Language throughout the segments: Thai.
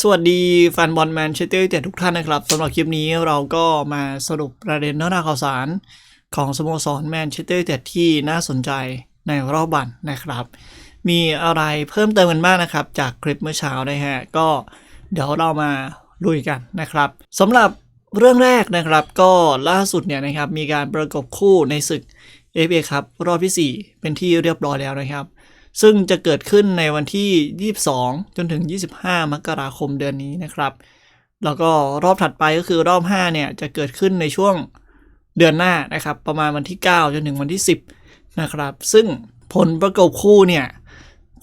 สวัสดีแฟนบอลแมนเชสเตอร์ยูไนเต็ดทุกท่านนะครับสำหรับคลิปนี้เราก็มาสรุปประเด็นเนื้อหาข่าวสาร ของสโมสรแมนเชสเตอร์ยูไนเต็ดที่น่าสนใจในรอบวันนะครับ มีอะไรเพิ่มเติมกันบ้างนะครับ จากคลิปเมื่อเช้านะฮะก็เดี๋ยวเรามาลุยกันนะครับสำหรับเรื่องแรกนะครับ ก็ล่าสุดเนี่ยนะครับมีการประกบคู่ในศึก FA ครับรอบที่ 4 เป็นที่เรียบร้อยแล้วนะครับ ซึ่งจะเกิดขึ้นในวันที่ 22 จนถึง 25 มกราคมเดือนนี้นะครับ แล้วก็รอบถัดไปก็คือรอบ 5 เนี่ย จะเกิดขึ้นในช่วงเดือนหน้านะครับ ประมาณวันที่ 9 จนถึงวันที่ 10 นะครับ ซึ่งผลประกบคู่เนี่ย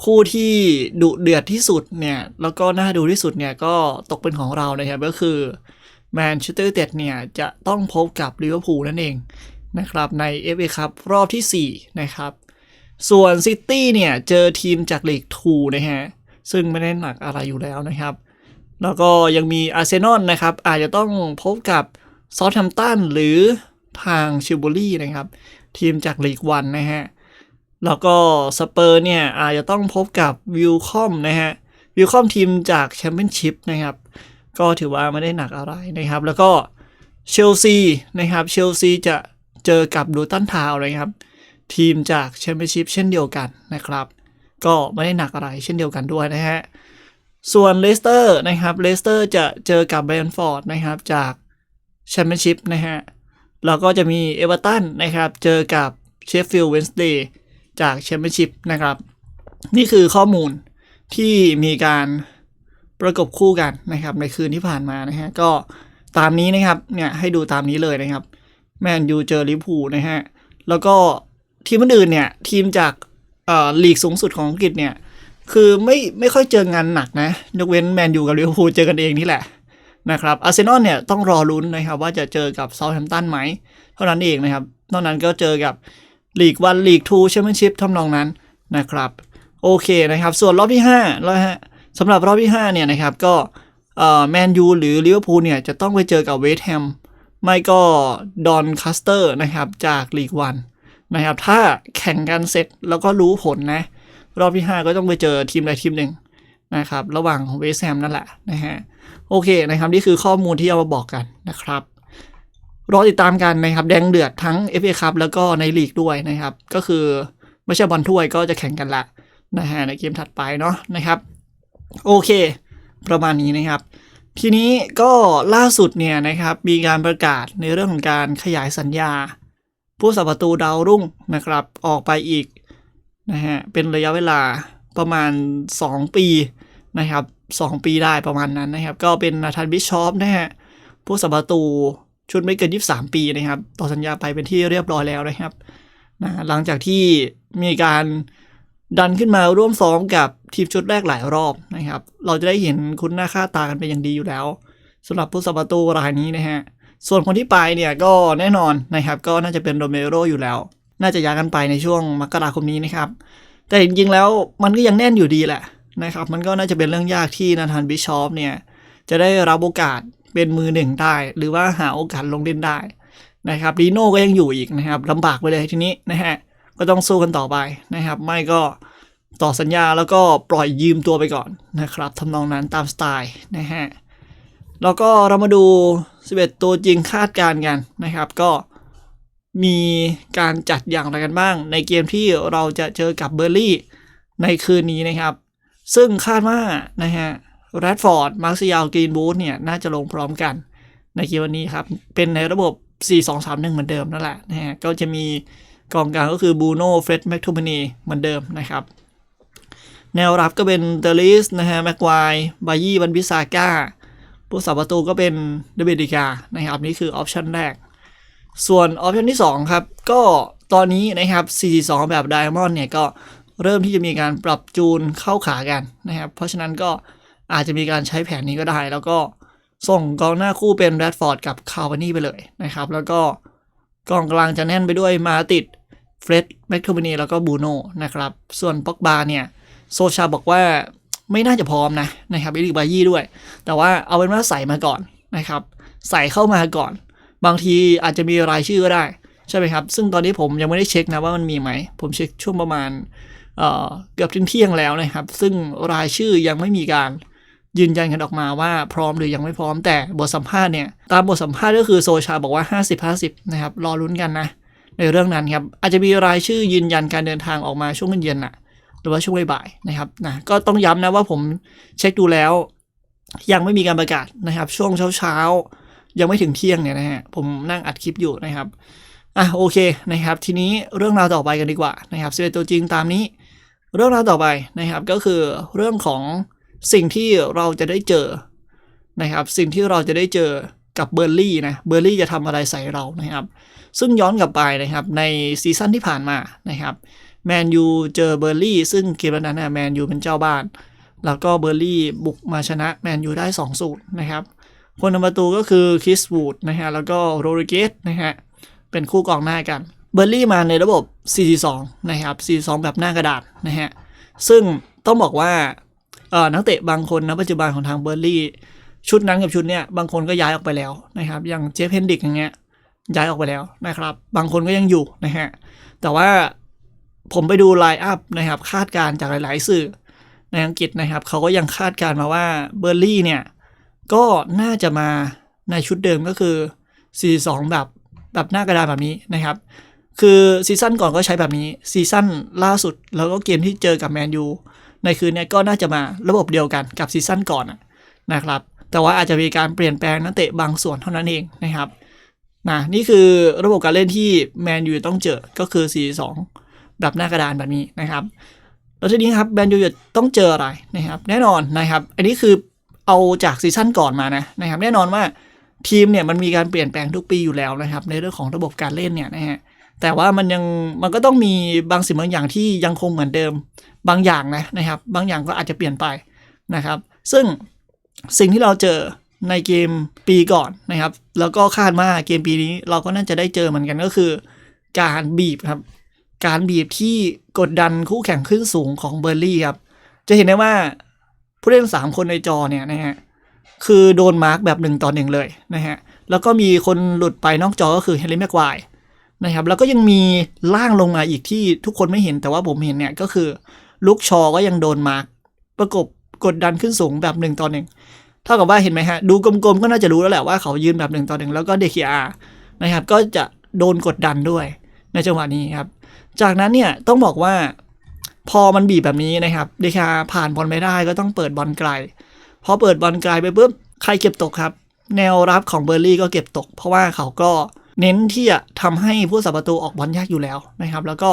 คู่ที่ดุเดือดที่สุดเนี่ย แล้วก็น่าดูที่สุดเนี่ย ก็ตกเป็นของเรานะครับ ก็คือแมนเชสเตอร์ยูไนเต็ดเนี่ย จะต้องพบกับลิเวอร์พูลนั่นเองนะครับใน FA ครับรอบที่ 4 นะครับ ส่วนซิตี้เนี่ยเจอทีมจากลีก2นะฮะ ซึ่งไม่ได้หนักอะไรอยู่แล้วนะครับ แล้วก็ยังมีอาร์เซนอลนะครับ อาจจะต้องพบกับซอ t แ a มตันหรือทางชิบูรี่นะครับ ทีมจากลีกวันนะฮะ แล้วก็สเปอร์เนี่ยอาจจะต้องพบกับวิลคอมนะฮะ วิลคอมทีมจากแชมเปี้ยนชิพนะครับ ก็ถือว่าไม่ได้หนักอะไรนะครับ แล้วก็เชลซีนะครับ เชลซีจะเจอกับดูตันทาวน์นะครับ ทีมจากแชมเปี้ยนชิพเช่นเดียวกันนะครับ ก็ไม่ได้หนักอะไรเช่นเดียวกันด้วยนะฮะ ส่วนเลสเตอร์นะครับเลสเตอร์จะเจอกับแบรนฟอร์ดนะครับจากแชมเปี้ยนชิพนะฮะ แล้วก็จะมีเอเวอร์ตันนะครับ เจอกับเชฟฟิลด์เวนส์เดย์จากแชมเปี้ยนชิพนะครับ นี่คือข้อมูลที่มีการประกบคู่กันนะครับในคืนที่ผ่านมานะฮะก็ตามนี้นะครับเนี่ยให้ดูตามนี้เลยนะครับ แมนยูเจอลิพูนะฮะแล้วก็ ทีมอื่นเนี่ย ทีมจากเอ่อลีกสูงสุดของอังกฤษเนี่ย คือไม่ไม่ค่อยเจองานหนักนะยกเว้นแมนยูกับลิเวอร์พูลเจอกันเองนี่แหละนะครับอาร์เซนอลเนี่ยต้องรอลุ้นนะครับ ว่าจะเจอกับเซาท์แฮมป์ตันไหม เท่านั้นเองนะครับ นอกนั้นก็เจอกับลีกวันลีกทูแชมเปี้ยนชิพทำนองนั้นนะครับ โอเคนะครับ ส่วนรอบที่5แล้วฮะสำหรับรอบที่ 5 เนี่ยนะครับ ก็เอ่อแมนยูหรือลิเวอร์พูลเนี่ย จะต้องไปเจอกับเวสต์แฮมไม่ก็ดอนคัสเตอร์นะครับ จากลีกวัน นะครับ ถ้าแข่งกันเสร็จแล้วก็รู้ผลนะ รอบที่ 5 ก็ต้องไปเจอทีมใดทีมหนึ่งนะครับ ระหว่างเวสแฮมนั่นแหละนะฮะโอเคนะครับ นี่คือข้อมูลที่เอามาบอกกันนะครับรอติดตามกันนะครับ แดงเดือดทั้ง FA คัพแล้วก็ในลีกด้วยนะครับ ก็คือไม่ใช่บอลถ้วยก็จะแข่งกันละนะฮะในเกมถัดไปเนาะนะครับ โอเค ประมาณนี้นะครับ ทีนี้ก็ล่าสุดเนี่ยนะครับ มีการประกาศในเรื่องของการขยายสัญญา ผู้สับประตูดาวรุ่งนะครับ ออกไปอีกนะฮะเป็นระยะเวลาประมาณ 2 ปีนะครับ 2 ปีได้ประมาณนั้นนะครับ ก็เป็นนาธานบิชอปนะฮะผู้สับประตูชุดไม่เกิน 23 ปีนะครับ ต่อสัญญาไปเป็นที่เรียบร้อยแล้วนะครับนะหลังจากที่มีการดันขึ้นมาร่วมซ้อมกับทีมชุดแรกหลายรอบนะครับ เราจะได้เห็นคุณหน้าค่าตากันเป็นอย่างดีอยู่แล้วสำหรับผู้สับประตูรายนี้นะฮะ ส่วนคนที่ไปเนี่ยก็แน่นอนนะครับก็น่าจะเป็นโรเมโรอยู่แล้ว น่าจะย้ายกันไปในช่วงมกราคมนี้นะครับ แต่จริงๆแล้วมันก็ยังแน่นอยู่ดีแหละนะครับมันก็น่าจะเป็นเรื่องยากที่นาธานบิชอปเนี่ยจะได้รับโอกาสเป็นมือหนึ่งได้ หรือว่าหาโอกาสลงเล่นได้นะครับดีโน่ก็ยังอยู่อีกนะครับลำบากไปเลยทีนี้นะฮะก็ต้องสู้กันต่อไปนะครับ ไม่ก็ต่อสัญญาแล้วก็ปล่อยยืมตัวไปก่อนนะครับทำนองนั้นตามสไตล์นะฮะแล้วก็เรามาดู 11 ตัวจริงคาดการณ์กันนะครับ ก็มีการจัดอย่างไรกันบ้าง ในเกมที่เราจะเจอกับเบอร์ลี่ในคืนนี้นะครับ ซึ่งคาดว่านะฮะแรดฟอร์ดมาร์ซิยาลกรีนบูธเนี่ยน่าจะลงพร้อมกันในเกมวันนี้ครับ เป็นในระบบ 4-2-3-1 เหมือนเดิมนั่นแหละนะฮะก็จะมีกองกลางก็คือบูโน่เฟร็ดแมคทูมนีเหมือนเดิมนะครับ แนวรับก็เป็นเดลิสนะฮะแม็กไวบายี่บันบิซาก้า ผู้สับประตูก็เป็นเดวิดิกานะครับนี่คือออปชันแรก ส่วนออปชันที่ 2 ครับ ก็ตอนนี้นะครับ4-2แบบ Diamond เนี่ยก็เริ่มที่จะมีการปรับจูนเข้าขากันนะครับ เพราะฉะนั้นก็อาจจะมีการใช้แผนนี้ก็ได้ แล้วก็ส่งกองหน้าคู่เป็นแรดฟอร์ดกับคาวานี่ไปเลยนะครับ แล้วก็กองกลางจะแน่นไปด้วยมาติดเฟร็ดแมคโทมินีแล้วก็บูโน่นะครับ ส่วนป็อกบาเนี่ยโซชาบอกว่า ไม่น่าจะพร้อมนะนะครับอิริกบายี่ด้วย แต่ว่าเอาเป็นว่าใส่มาก่อนนะครับ ใส่เข้ามาก่อน บางทีอาจจะมีรายชื่อก็ได้ ใช่ไหมครับ ซึ่งตอนนี้ผมยังไม่ได้เช็คนะว่ามันมีไหม ผมเช็คช่วงประมาณเอ่อเกือบถึงเที่ยงแล้วนะครับ ซึ่งรายชื่อยังไม่มีการยืนยันกันออกมาว่าพร้อมหรือยังไม่พร้อมแต่บทสัมภาษณ์เนี่ย ตามบทสัมภาษณ์ก็คือโซชาบอกว่า 50-50 นะครับ รอลุ้นกันนะ ในเรื่องนั้นครับ อาจจะมีรายชื่อยืนยันการเดินทางออกมาช่วงเย็นๆน่ะ หรือว่าช่วงบ่ายนะครับนะก็ต้องย้ำนะว่าผมเช็คดูแล้ว ยังไม่มีการประกาศนะครับ ช่วงเช้าๆ ยังไม่ถึงเที่ยงเนี่ยนะฮะผมนั่งอัดคลิปอยู่นะครับอะโอเคนะครับ ทีนี้เรื่องราวต่อไปกันดีกว่านะครับสิบตัวจริงตามนี้ เรื่องราวต่อไปนะครับก็คือเรื่องของสิ่งที่เราจะได้เจอนะครับ สิ่งที่เราจะได้เจอกับเบอร์ลี่นะเบอร์ลี่จะทำอะไรใส่เรานะครับ ซึ่งย้อนกลับไปนะครับในซีซั่นที่ผ่านมานะครับ แมนยูเจอเบอร์ลี่ ซึ่งเกมนั้นนะแมนยูเป็นเจ้าบ้าน แล้วก็เบอร์ลี่บุกมาชนะแมนยูได้2สูตรนะครับคนทำประตูก็คือคริสวูดนะฮะแล้วก็โรริเกสนะฮะเป็นคู่กองหน้ากันเบอร์ลี่มาในระบบ 4-2 นะครับ 4-2 แบบหน้ากระดาษนะฮะ ซึ่งต้องบอกว่าเอ่อนักเตะบางคนณปัจจุบันของทางเบอร์ลี่ ชุดนั้นกับชุดเนี้ยบางคนก็ย้ายออกไปแล้วนะครับ อย่างเจฟเฮนดิกอย่างเงี้ยย้ายออกไปแล้วนะครับ บางคนก็ยังอยู่นะฮะ แต่ว่า ผมไปดูไลน์อัพนะครับ คาดการจากหลาย ๆ สื่อในอังกฤษนะครับเขาก็ยังคาดการมาว่าเบอร์ลี่เนี่ย ก็น่าจะมาในชุดเดิมก็คือ 4-2 แบบแบบหน้ากระดานแบบนี้นะครับ คือซีซั่นก่อนก็ใช้แบบนี้ซีซั่นล่าสุด แล้วก็เกมที่เจอกับแมนยูในคืนนี้ก็น่าจะมาระบบเดียวกันกับซีซั่นก่อนนะครับ แต่ว่าอาจจะมีการเปลี่ยนแปลงนักเตะบางส่วนเท่านั้นเองนะครับนะนี่คือระบบการเล่นที่แมนยูต้องเจอก็คือ 4-2 แบบหน้ากระดานแบบนี้นะครับแล้วทีนี้ครับแมนยูจะต้องเจออะไรนะครับ แน่นอนนะครับ อันนี้คือเอาจากซีซั่นก่อนมานะนะครับ แน่นอนว่าทีมเนี่ยมันมีการเปลี่ยนแปลงทุกปีอยู่แล้วนะครับ ในเรื่องของระบบการเล่นเนี่ยนะฮะแต่ว่ามันยังมันก็ต้องมีบางสิ่งบางอย่างที่ยังคงเหมือนเดิมบางอย่างนะนะครับ บางอย่างก็อาจจะเปลี่ยนไปนะครับ ซึ่งสิ่งที่เราเจอในเกมปีก่อนนะครับ แล้วก็คาดว่าเกมปีนี้เราก็น่าจะได้เจอเหมือนกันก็คือ การบีบครับ การบีบที่กดดันคู่แข่งขึ้นสูงของเบอร์ลี่ครับ จะเห็นได้ว่าผู้เล่นสามคนในจอเนี่ยนะฮะคือโดนมาร์กแบบหนึ่งต่อหนึ่งเลยนะฮะแล้วก็มีคนหลุดไปนอกจอก็คือเฮนรี่แม็กควนะครับแล้วก็ยังมีล่างลงมาอีกที่ทุกคนไม่เห็นแต่ว่าผมเห็นเนี่ยก็คือลุกชอก็ยังโดนมาร์กประกบกดดันขึ้นสูงแบบหนึ่งต่อหนึ่งเท่ากับว่าเห็นไหมฮะดูกลมๆก็น่าจะรู้แล้วแหละว่าเขายืนแบบหนึ่งต่อหนึ่งแล้วก็เดคิอานะครับก็จะโดนกดดันด้วยในจังหวะนี้ครับ จากนั้นเนี่ยต้องบอกว่าพอมันบีบแบบนี้นะครับ เดคิอาผ่านบอลไม่ได้ก็ต้องเปิดบอลไกล พอเปิดบอลไกลไปปุ๊บใครเก็บตกครับ แนวรับของเบอร์ลี่ก็เก็บตก เพราะว่าเขาก็เน้นที่จะทำให้ผู้สับประตูออกบอลยากอยู่แล้วนะครับ แล้วก็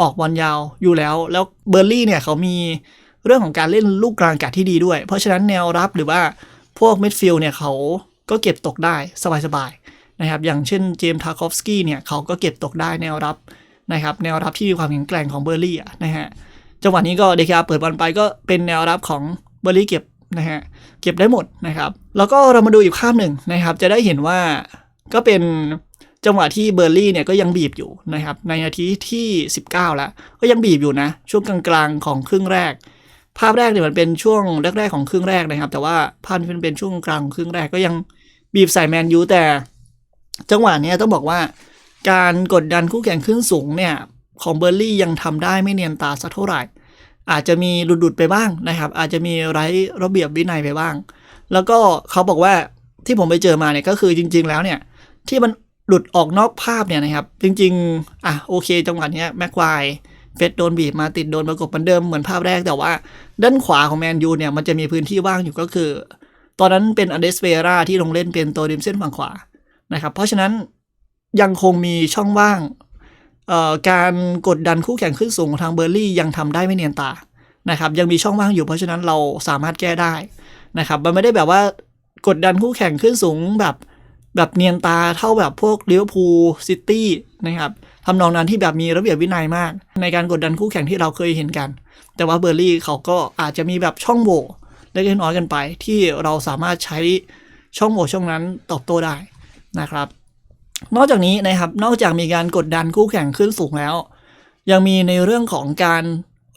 ออกบอลยาวอยู่แล้ว แล้วเบอร์ลี่เนี่ยเขามีเรื่องของการเล่นลูกกลางอากาศที่ดีด้วย เพราะฉะนั้นแนวรับหรือว่าพวกมิดฟิลด์เนี่ยเขาก็เก็บตกได้สบายๆนะครับ อย่างเช่นเจมส์ทาร์คอฟสกี้เนี่ยเขาก็เก็บตกได้แนวรับ นะครับแนวรับที่มีความแข็งแกร่งของเบอร์ลี่อะนะฮะจังหวะนี้ก็เดคาเปิดบอลไปก็เป็นแนวรับของเบอร์ลี่เก็บนะฮะเก็บได้หมดนะครับ แล้วก็เรามาดูอีกภาพหนึ่งนะครับ จะได้เห็นว่าก็เป็นจังหวะที่เบอร์ลี่เนี่ยก็ยังบีบอยู่นะครับในนาทีที่ 19 แล้ว ก็ยังบีบอยู่นะ ช่วงกลางๆของครึ่งแรก ภาพแรกเนี่ยมันเป็นช่วงแรกๆของครึ่งแรกนะครับ แต่ว่าภาพที่มันเป็นช่วงกลางครึ่งแรกก็ยังบีบใส่แมนยูแต่ จังหวะนี้ต้องบอกว่า การกดดันคู่แข่งขึ้นสูงเนี่ยของเบอร์ลี่ยังทำได้ไม่เนียนตาสักเท่าไหร่ อาจจะมีหลุดๆไปบ้างนะครับ อาจจะมีไร้ระเบียบวินัยไปบ้าง แล้วก็เขาบอกว่าที่ผมไปเจอมาเนี่ยก็คือจริง ๆ แล้วเนี่ยที่มันหลุดออกนอกภาพเนี่ยนะครับ จริง ๆ อะโอเค จังหวะเนี้ยแม็กควายเฟสโดนบีบมาติดโดนประกบเหมือนเดิมเหมือนภาพแรกแต่ว่า ด้านขวาของแมนยูเนี่ยมันจะมีพื้นที่ว่างอยู่ก็คือ ตอนนั้นเป็นอเดสเวราที่ลงเล่นเป็นตัวริมเส้นฝั่งขวานะครับ เพราะฉะนั้น ยังคงมีช่องว่างการกดดันคู่แข่งขึ้นสูงของทางเบอร์ลี่ยังทำได้ไม่เนียนตานะครับยังมีช่องว่างอยู่เพราะฉะนั้นเราสามารถแก้ได้นะครับมันไม่ได้แบบว่ากดดันคู่แข่งขึ้นสูงแบบแบบเนียนตาเท่าแบบพวกลิเวอร์พูลซิตี้นะครับทำนองนั้นที่แบบมีระเบียบวินัยมาก ในการกดดันคู่แข่งที่เราเคยเห็นกัน แต่ว่าเบอร์ลี่เขาก็อาจจะมีแบบช่องโหว่เล็กน้อยกันไป ที่เราสามารถใช้ช่องโหว่ช่องนั้นตอบโต้ได้นะครับ นอกจากนี้นะครับนอกจากมีการกดดันคู่แข่งขึ้นสูงแล้ว ยังมีในเรื่องของการ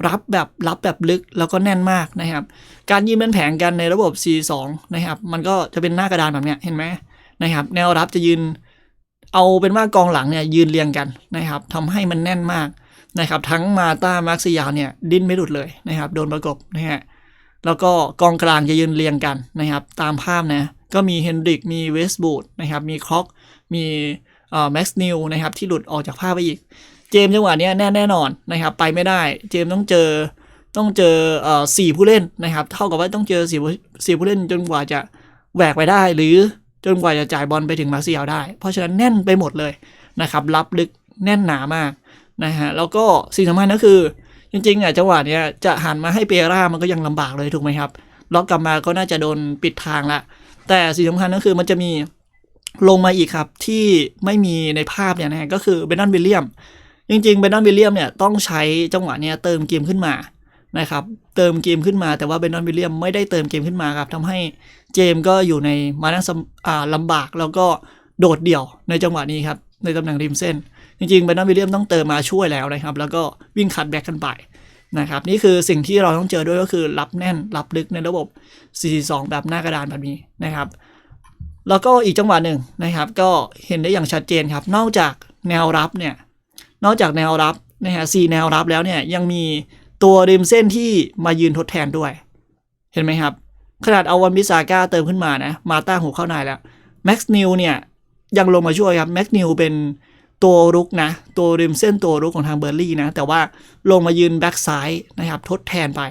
รับแบบรับแบบลึกแล้วก็แน่นมากนะครับ การยืนเป็นแผงกันในระบบ C2 นะครับ มันก็จะเป็นหน้ากระดานแบบเนี้ยเห็นไหมนะครับ แนวรับจะยืนเอาเป็นว่ากองหลังเนี่ยยืนเรียงกันนะครับทำให้มันแน่นมากนะครับ ทั้งมาตามาร์คซิยาเนี่ยดิ้นไม่หลุดเลยนะครับ โดนประกบนะฮะแล้วก็กองกลางจะยืนเรียงกันนะครับ ตามภาพนะก็มีเฮนดริกมีเวสบูดนะครับมีคล็อก มีแม็กซ์นิวนะครับที่หลุดออกจากภาพไปอีก เจมส์จังหวะนี้แน่แน่นอนนะครับไปไม่ได้ เจมส์ต้องเจอต้องเจอสี่ผู้เล่นนะครับ เท่ากับว่าต้องเจอสี่ผู้สี่ผู้เล่นจนกว่าจะแหวกไปได้ หรือจนกว่าจะจ่ายบอลไปถึงมาเซียลได้ เพราะฉะนั้นแน่นไปหมดเลยนะครับรับลึกแน่นหนามากนะฮะแล้วก็สิ่งสำคัญก็คือ จริงๆอะจังหวะเนี้ยจะหันมาให้เปร่ามันก็ยังลำบากเลยถูกไหมครับล็อกกลับมาก็น่าจะโดนปิดทางละแต่สิ่งสำคัญก็คือมันจะมี ลงมาอีกครับที่ไม่มีในภาพเนี่ยนะก็คือเบนนอนวิลเลียม จริงๆเบนนอนวิลเลียมเนี่ยต้องใช้จังหวะเนี้ยเติมเกมขึ้นมานะครับเติมเกมขึ้นมาแต่ว่าเบนนอนวิลเลียมไม่ได้เติมเกมขึ้นมาครับทำให้เจมก็อยู่ในมานั่งลำบากแล้วก็โดดเดี่ยวในจังหวะนี้ครับในตำแหน่งริมเส้น จริงๆเบนนอนวิลเลียมต้องเติมมาช่วยแล้วนะครับ แล้วก็วิ่งคัดแบ็กกันไปนะครับนี่คือสิ่งที่เราต้องเจอด้วยก็คือรับแน่นรับลึกในระบบ 4-2 แบบหน้ากระดานแบบนี้นะครับ แล้วก็อีกจังหวะหนึ่งนะครับ ก็เห็นได้อย่างชัดเจนครับ นอกจากแนวรับเนี่ย นอกจากแนวรับนะฮะสี่แนวรับแล้วเนี่ยยังมีตัวริมเส้นที่มายืนทดแทนด้วย เห็นไหมครับ ขนาดเอาวันบิซาก้าเติมขึ้นมานะ มาต้าหูเข้าในแล้วแม็กซ์นิวเนี่ยยังลงมาช่วยครับแม็กซ์นิวเป็นตัวรุกนะ ตัวริมเส้นตัวรุกของทางเบอร์ลี่นะ แต่ว่าลงมายืนแบ็กซ้ายนะครับ ทดแทนไป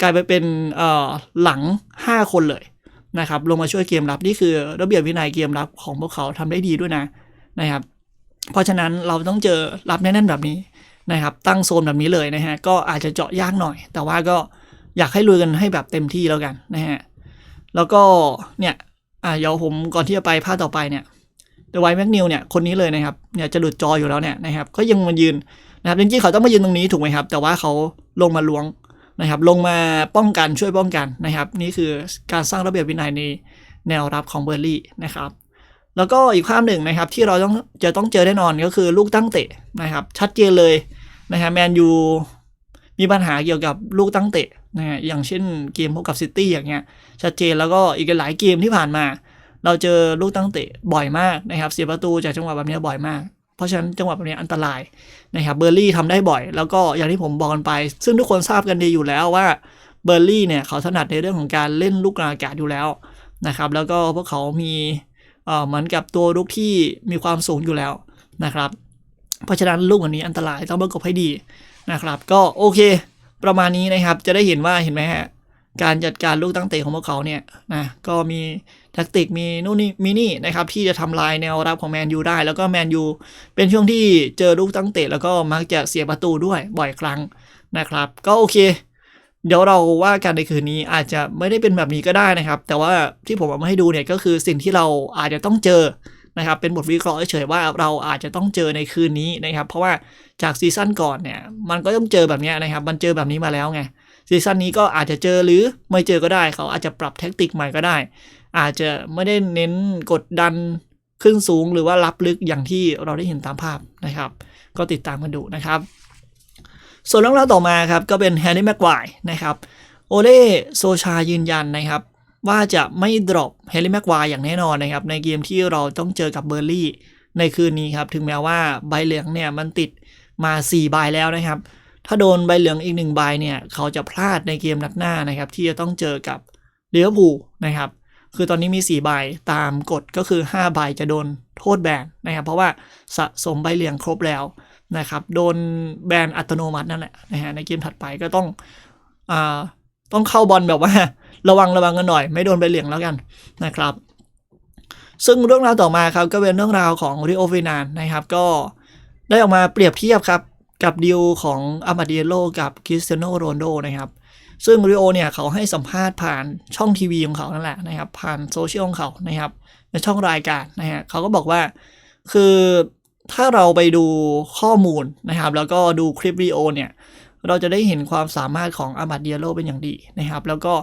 กลายไปเป็นเอ่อหลัง 5 คนเลย นะครับลงมาช่วยเกมรับนี่คือระเบียบวินัยเกมรับของพวกเขาทำได้ดีด้วยนะนะครับ เพราะฉะนั้นเราต้องเจอรับแน่นๆแบบนี้นะครับ ตั้งโซนแบบนี้เลยนะฮะก็อาจจะเจาะยากหน่อย แต่ว่าก็อยากให้ลุยกันให้แบบเต็มที่แล้วกันนะฮะแล้วก็เนี่ยอ่าเดี๋ยวผมก่อนที่จะไปภาคต่อไปเนี่ยเดวายแม็กนิวเนี่ยคนนี้เลยนะครับเนี่ยจะหลุดจออยู่แล้วเนี่ยนะครับก็ยังมายืนนะครับจริงๆเขาต้องมายืนตรงนี้ถูกไหมครับ แต่ว่าเขาลงมาล้วง นะครับลงมาป้องกันช่วยป้องกันนะครับ นี่คือการสร้างระเบียบวินัยในแนวรับของเบอร์ลี่นะครับแล้วก็อีกภาพหนึ่งนะครับที่เราต้องจะต้องเจอแน่นอนก็คือลูกตั้งเตะนะครับชัดเจนเลยนะฮะแมนยูมีปัญหาเกี่ยวกับลูกตั้งเตะนะฮะอย่างเช่นเกมพบกับซิตี้อย่างเงี้ยชัดเจนแล้วก็อีกหลายเกมที่ผ่านมา เราเจอลูกตั้งเตะบ่อยมากนะครับเสียประตูจากจังหวะแบบนี้บ่อยมาก เพราะฉะนั้นจังหวะแบบนี้อันตรายนะครับเบอร์ลี่ทำได้บ่อย แล้วก็อย่างที่ผมบอกกันไป ซึ่งทุกคนทราบกันดีอยู่แล้วว่าเบอร์ลี่เนี่ยเขาถนัดในเรื่องของการเล่นลูกกลางอากาศอยู่แล้วนะครับแล้วก็พวกเขามีเอ่อเหมือนกับตัวลูกที่มีความสูงอยู่แล้วนะครับ เพราะฉะนั้นลูกแบบนี้อันตรายต้องประกบให้ดีนะครับ ก็โอเค ประมาณนี้นะครับจะได้เห็นว่าเห็นไหมฮะ การจัดการลูกตั้งเตะของพวกเขาเนี่ยนะก็มีแท็กติกมีนู่นนี่มีนี่นะครับที่จะทำลายแนวรับของแมนยูได้ แล้วก็แมนยูเป็นช่วงที่เจอลูกตั้งเตะแล้วก็มักจะเสียประตูด้วยบ่อยครั้งนะครับ ก็โอเค เดี๋ยวเราว่ากันในคืนนี้อาจจะไม่ได้เป็นแบบนี้ก็ได้นะครับ แต่ว่าที่ผมเอามาให้ดูเนี่ยก็คือสิ่งที่เราอาจจะต้องเจอนะครับเป็นบทวิเคราะห์เฉยๆว่าเราอาจจะต้องเจอในคืนนี้นะครับ เพราะว่าจากซีซั่นก่อนเนี่ยมันก็ต้องเจอแบบนี้นะครับ มันเจอแบบนี้มาแล้วไง ซีซั่นนี้ก็อาจจะเจอหรือไม่เจอก็ได้เขาอาจจะปรับแท็กติกใหม่ก็ได้ อาจจะไม่ได้เน้นกดดันขึ้นสูงหรือว่ารับลึกอย่างที่เราได้เห็นตามภาพนะครับ ก็ติดตามกันดูนะครับ ส่วนเรื่องราวต่อมาครับก็เป็นแฮร์รี่แม็กไกว์นะครับโอเล่โซชายืนยันนะครับ ว่าจะไม่ดรอปแฮร์รี่แม็กไกว์อย่างแน่นอนนะครับ ในเกมที่เราต้องเจอกับเบอร์ลี่ในคืนนี้ครับ ถึงแม้ว่าใบเหลืองเนี่ยมันติดมา 4 ใบแล้วนะครับ ถ้าโดนใบเหลืองอีกหนึ่งใบเนี่ย เขาจะพลาดในเกมนัดหน้านะครับ ที่จะต้องเจอกับเลี้ยวบูนะครับ คือตอนนี้มี 4 ใบตามกฎก็คือ 5 ใบจะโดนโทษแบนนะครับ เพราะว่าสะสมใบเหลืองครบแล้วนะครับ โดนแบนอัตโนมัตินั่นแหละนะฮะในเกมถัดไปก็ต้องอ่าต้องเข้าบอลแบบว่า ระวังระวังกันหน่อย ไม่โดนใบเหลืองแล้วกันนะครับ ซึ่งเรื่องราวต่อมาครับก็เป็นเรื่องราวของริโอเวนานนะครับ ก็ได้ออกมาเปรียบเทียบครับ กับดีลของอามาเดียโลกับคริสเตียโนโรนโดนะครับซึ่งริโอเนี่ยเขาให้สัมภาษณ์ผ่านช่องทีวีของเขานั่นแหละนะครับผ่านโซเชียลของเขานะครับในช่องรายการนะฮะเขาก็บอกว่าคือถ้าเราไปดูข้อมูลนะครับ แล้วก็ดูคลิปวิโอเนี่ยเราจะได้เห็นความสามารถของอามาเดียโลเป็นอย่างดีนะครับ แล้วก็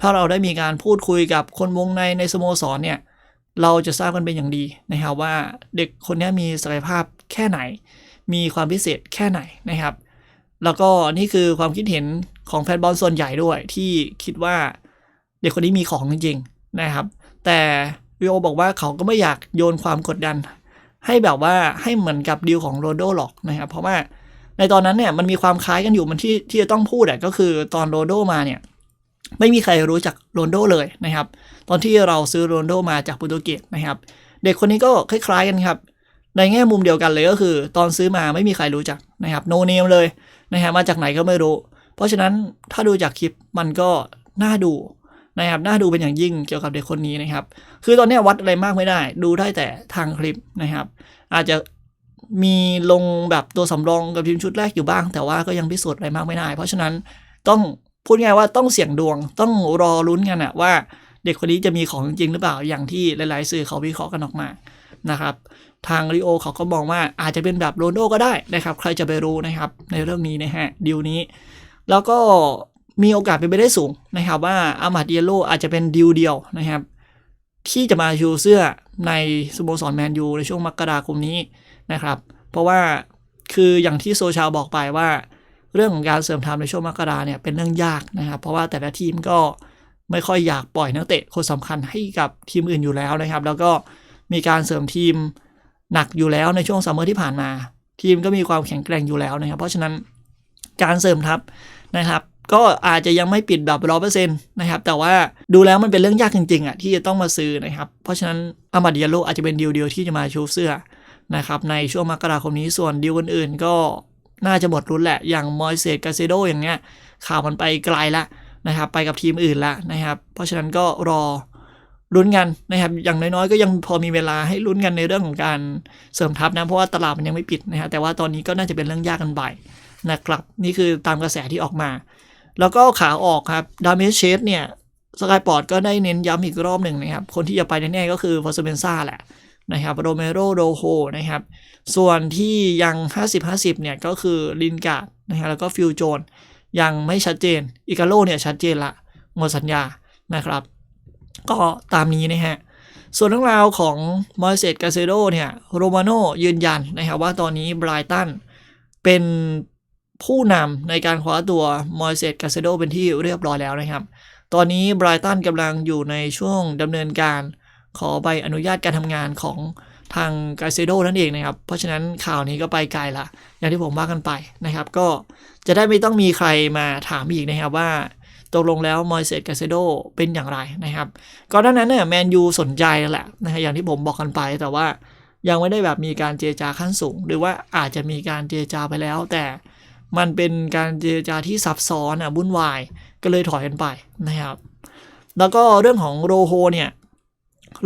ถ้าเราได้มีการพูดคุยกับคนวงในในสโมสรเนี่ยเราจะทราบกันเป็นอย่างดีนะครับว่าเด็กคนนี้มีศักยภาพแค่ไหน มีความพิเศษแค่ไหนนะครับ แล้วก็นี่คือความคิดเห็นของแฟนบอลส่วนใหญ่ด้วยที่คิดว่าเด็กคนนี้มีของจริงๆนะครับ แต่วิโอบอกว่าเขาก็ไม่อยากโยนความกดดัน ให้แบบว่าให้เหมือนกับดีลของโรนโดหรอกนะครับ เพราะว่าในตอนนั้นเนี่ยมันมีความคล้ายกันอยู่มันที่ที่จะต้องพูดก็คือตอนโรนโดมาเนี่ยไม่มีใครรู้จักโรนโดเลยนะครับ ตอนที่เราซื้อโรนโดมาจากโปรตุเกสนะครับ เด็กคนนี้ก็คล้ายๆกันครับ ในแง่มุมเดียวกันเลยก็คือ ตอนซื้อมาไม่มีใครรู้จักนะครับโนเนมเลยนะฮะมาจากไหนก็ไม่รู้ เพราะฉะนั้นถ้าดูจากคลิปมันก็น่าดูนะครับน่าดูเป็นอย่างยิ่งเกี่ยวกับเด็กคนนี้นะครับ คือตอนนี้วัดอะไรมากไม่ได้ ดูได้แต่ทางคลิปนะครับ อาจจะมีลงแบบตัวสำรองกับทีมชุดแรกอยู่บ้าง แต่ว่าก็ยังพิสูจน์อะไรมากไม่ได้ เพราะฉะนั้นต้องพูดง่ายว่าต้องเสี่ยงดวงต้องรอลุ้นกันอะว่าเด็กคนนี้จะมีของจริงหรือเปล่าอย่างที่หลาย ๆ สื่อเขาวิเคราะห์กันออกมานะครับ ทางริโอเขาก็มองว่าอาจจะเป็นแบบโรนโดก็ได้นะครับ ใครจะไปรู้นะครับในเรื่องนี้นะฮะดีลนี้ แล้วก็มีโอกาสเป็นไปได้สูงนะครับ ว่าอามาดเยโลอาจจะเป็นดีลเดียวนะครับ ที่จะมาชูเสื้อในสโมสรแมนยูในช่วงมกราคมนี้นะครับ เพราะว่าคืออย่างที่โซชาบอกไปว่า เรื่องของการเสริมทัพในช่วงมกราเนี่ยเป็นเรื่องยากนะครับ เพราะว่าแต่ละทีมก็ไม่ค่อยอยากปล่อยนักเตะคนสำคัญให้กับทีมอื่นอยู่แล้วนะครับ แล้วก็มีการเสริมทีม หนักอยู่แล้วในช่วงซัมเมอร์ที่ผ่านมา ทีมก็มีความแข็งแกร่งอยู่แล้วนะครับ เพราะฉะนั้นการเสริมทัพนะครับ ก็อาจจะยังไม่ปิดแบบร้อเปอร์เซ็นต์นะครับ แต่ว่าดูแล้วมันเป็นเรื่องยากจริงๆอะที่จะต้องมาซื้อนะครับ เพราะฉะนั้นอามาดิยาโลอาจจะเป็นดีลเดียวที่จะมาชูเสื้อนะครับในช่วงมกราคมนี้ส่วนดีลอื่นๆ ก็น่าจะหมดรุ่นแหละ อย่างมอยเซตกาเซโดอย่างเงี้ยข่าวมันไปไกลละนะครับ ไปกับทีมอื่นละนะครับ เพราะฉะนั้นก็รอ ลุ้นกันนะครับ อย่างน้อยๆ ก็ยังพอมีเวลาให้ลุ้นกันในเรื่องของการเสริมทัพนะ เพราะว่าตลาดมันยังไม่ปิดนะครับแต่ว่าตอนนี้ก็น่าจะเป็นเรื่องยากกันไปนะครับ นี่คือตามกระแสที่ออกมา แล้วก็ขาออกครับดามิเชสเนี่ยสกายปอร์ตก็ได้เน้นย้ำอีกรอบหนึ่งนะครับ คนที่จะไปแน่ๆก็คือฟอสเบนซ่าแหละนะครับโรเมโรโดโฮนะครับ ส่วนที่ยัง 50-50 เนี่ยก็คือลินการ์ดนะครับแล้วก็ฟิลโจนยังไม่ชัดเจนอิกาโลเนี่ยชัดเจนละหมดสัญญานะครับ ก็ตามนี้นะฮะ ส่วนเรื่องราวของมอยเซตกาเซโดเนี่ยโรมาโนยืนยันนะครับว่าตอนนี้ไบรตันเป็นผู้นำในการคว้าตัวมอยเซตกาเซโดเป็นที่เรียบร้อยแล้วนะครับ ตอนนี้ไบรตันกำลังอยู่ในช่วงดำเนินการขอใบอนุญาตการทำงานของทางกาเซโดนั่นเองนะครับ เพราะฉะนั้นข่าวนี้ก็ไปไกลละ อย่างที่ผมว่ากันไปนะครับ ก็จะได้ไม่ต้องมีใครมาถามอีกนะครับว่า ตกลงแล้วมอยเซตกาเซโดเป็นอย่างไรนะครับก่อนหน้านั้นเนี่ยแมนยูสนใจแล้วแหละนะฮะอย่างที่ผมบอกกันไปแต่ว่ายังไม่ได้แบบมีการเจรจาขั้นสูง หรือว่าอาจจะมีการเจรจาไปแล้ว แต่มันเป็นการเจรจาที่ซับซ้อนอะวุ่นวายก็เลยถอยกันไปนะครับ แล้วก็เรื่องของโรโฮเนี่ย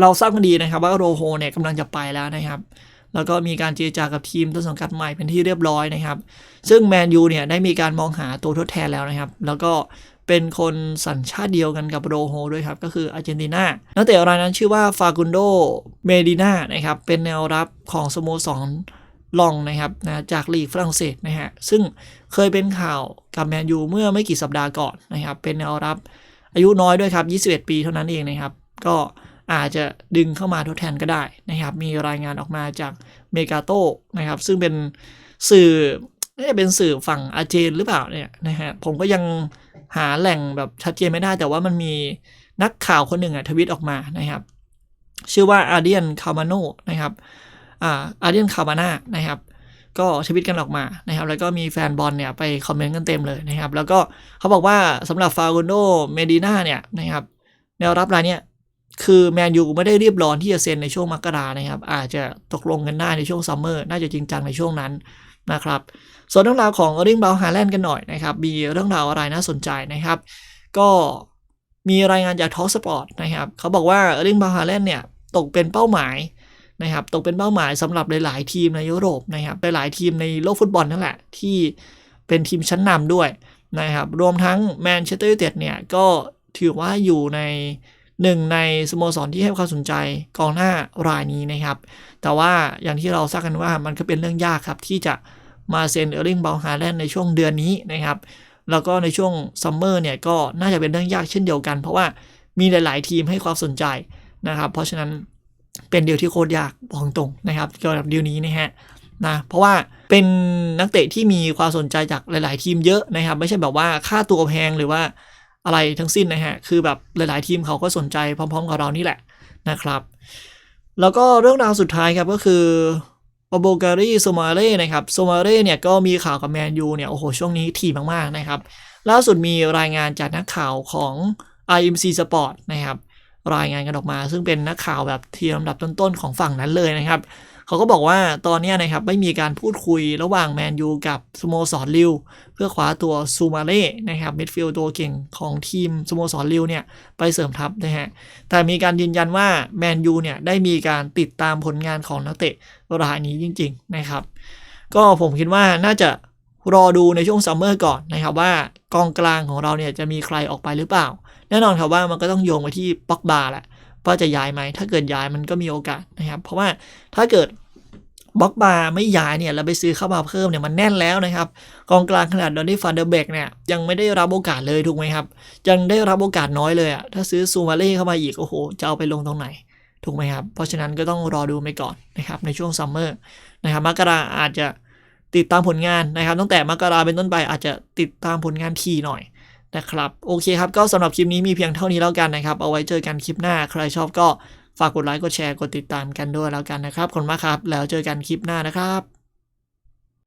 เราทราบกันดีนะครับว่าโรโฮเนี่ยกำลังจะไปแล้วนะครับ แล้วก็มีการเจรจากับทีมต้นสังกัดใหม่เป็นที่เรียบร้อยนะครับ ซึ่งแมนยูเนี่ยได้มีการมองหาตัวทดแทนแล้วนะครับ แล้วก็ เป็นคนสัญชาติเดียวกันกับโรโฮด้วยครับ ก็คืออาร์เจนตินานักเตะรายนั้นชื่อว่าฟากุนโดเมดินานะครับ เป็นแนวรับของสโมสรลองนะครับนะจากลีกฝรั่งเศสนะฮะ ซึ่งเคยเป็นข่าวกับแมนยูเมื่อไม่กี่สัปดาห์ก่อนนะครับ เป็นแนวรับอายุน้อยด้วยครับ 21 ปีเท่านั้นเองนะครับ ก็อาจจะดึงเข้ามาทดแทนก็ได้นะครับ มีรายงานออกมาจากเมกาโตนะครับ ซึ่งเป็นสื่อน่าจะเป็นสื่อฝั่งอาร์เจนหรือเปล่าเนี่ยนะฮะ ผมก็ยัง หาแหล่งแบบชัดเจนไม่ได้ แต่ว่ามันมีนักข่าวคนหนึ่งอะทวิตออกมานะครับ ชื่อว่าอาเดียนคามาโนนะครับอ่าอาเดียนคามาน่านะครับ ก็ทวิตกันออกมานะครับ แล้วก็มีแฟนบอลเนี่ยไปคอมเมนต์กันเต็มเลยนะครับ แล้วก็เขาบอกว่าสำหรับฟาโกโนเมดิน่าเนี่ยนะครับแนวรับรายเนี่ยคือแมนยูไม่ได้เรียบร้อนที่จะเซ็นในช่วงมกรานะครับ อาจจะตกลงกันได้ในช่วงซัมเมอร์น่าจะจริงจังในช่วงนั้นนะครับ ส่วนเรื่องราวของเออริงบาลฮาแลนด์กันหน่อยนะครับ มีเรื่องราวอะไรน่าสนใจนะครับ ก็มีรายงานจากทอสปอร์ตนะครับเขาบอกว่าเออริงบาลฮาแลนด์เนี่ยตกเป็นเป้าหมายนะครับตกเป็นเป้าหมายสำหรับหลาย ๆ ทีมในยุโรปนะครับหลายๆทีมในโลกฟุตบอลนั่นแหละที่เป็นทีมชั้นนำด้วยนะครับรวมทั้งแมนเชสเตอร์ยูไนเต็ดเนี่ยก็ถือว่าอยู่ในหนึ่งในสโมสรที่ให้ความสนใจกองหน้ารายนี้นะครับ แต่ว่าอย่างที่เราทราบกันว่ามันก็เป็นเรื่องยากครับที่จะ มาเซ็นเออร์ลิงบาลฮาแลนในช่วงเดือนนี้นะครับแล้วก็ในช่วงซัมเมอร์เนี่ยก็น่าจะเป็นเรื่องยากเช่นเดียวกัน เพราะว่ามีหลาย ๆ ทีมให้ความสนใจนะครับ เพราะฉะนั้นเป็นเดียวที่โคตรยากบอกตรงนะครับเกี่ยวกับดีลนี้นะฮะนะเพราะว่าเป็นนักเตะที่มีความสนใจจากหลาย ๆ ทีมเยอะนะครับ ไม่ใช่แบบว่าค่าตัวแพงหรือว่าอะไรทั้งสิ้นนะฮะคือแบบหลาย ๆ ทีมเขาก็สนใจพร้อม ๆ กับเรานี่แหละนะครับ แล้วก็เรื่องราวสุดท้ายครับก็คือ โบการีโซมาเร่นะครับโซมาเร่เนี่ยก็มีข่าวกับแมนยูเนี่ยโอ้โหช่วงนี้ถี่มากๆนะครับล่าสุดมีรายงานจากนักข่าวของ IMC Sport นะครับรายงานกันออกมา ซึ่งเป็นนักข่าวแบบทีมลำดับต้นๆของฝั่งนั้นเลยนะครับ เขาก็บอกว่าตอนนี้นะครับไม่มีการพูดคุยระหว่างแมนยูกับสโมสรลิวเพื่อคว้าตัวซูมาเล่นะครับมิดฟิลด์ตัวเก่งของทีมสโมสรลิวเนี่ยไปเสริมทัพนะฮะแต่มีการยืนยันว่าแมนยูเนี่ยได้มีการติดตามผลงานของนักเตะรายนี้จริง ๆนะครับ ก็ผมคิดว่าน่าจะรอดูในช่วงซัมเมอร์ก่อนนะครับว่ากองกลางของเราเนี่ยจะมีใครออกไปหรือเปล่า แน่นอนครับว่ามันก็ต้องโยงไปที่ป็อกบาแหละ ว่าจะย้ายไหม ถ้าเกิดย้ายมันก็มีโอกาสนะครับ เพราะว่าถ้าเกิดบล็อกบาร์ไม่ย้ายเนี่ยแล้วไปซื้อเข้ามาเพิ่มเนี่ยมันแน่นแล้วนะครับกองกลางขนาดดอนนี่ฟันเดอร์เบกเนี่ยยังไม่ได้รับโอกาสเลยถูกไหมครับ ยังได้รับโอกาสน้อยเลยอะถ้าซื้อซูมาเล่เข้ามาอีกโอ้โหจะเอาไปลงตรงไหนถูกไหมครับ เพราะฉะนั้นก็ต้องรอดูไปก่อนนะครับในช่วงซัมเมอร์นะครับมกราอาจจะติดตามผลงานนะครับ ตั้งแต่มกราเป็นต้นไปอาจจะติดตามผลงานทีหน่อย นะครับ โอเคครับ ก็สำหรับคลิปนี้มีเพียงเท่านี้แล้วกันนะครับ เอาไว้เจอกันคลิปหน้า ใครชอบก็ฝากกดไลค์ กดแชร์ กดติดตามกันด้วยแล้วกันนะครับ ขอบคุณมากครับ แล้วเจอกันคลิปหน้านะครับ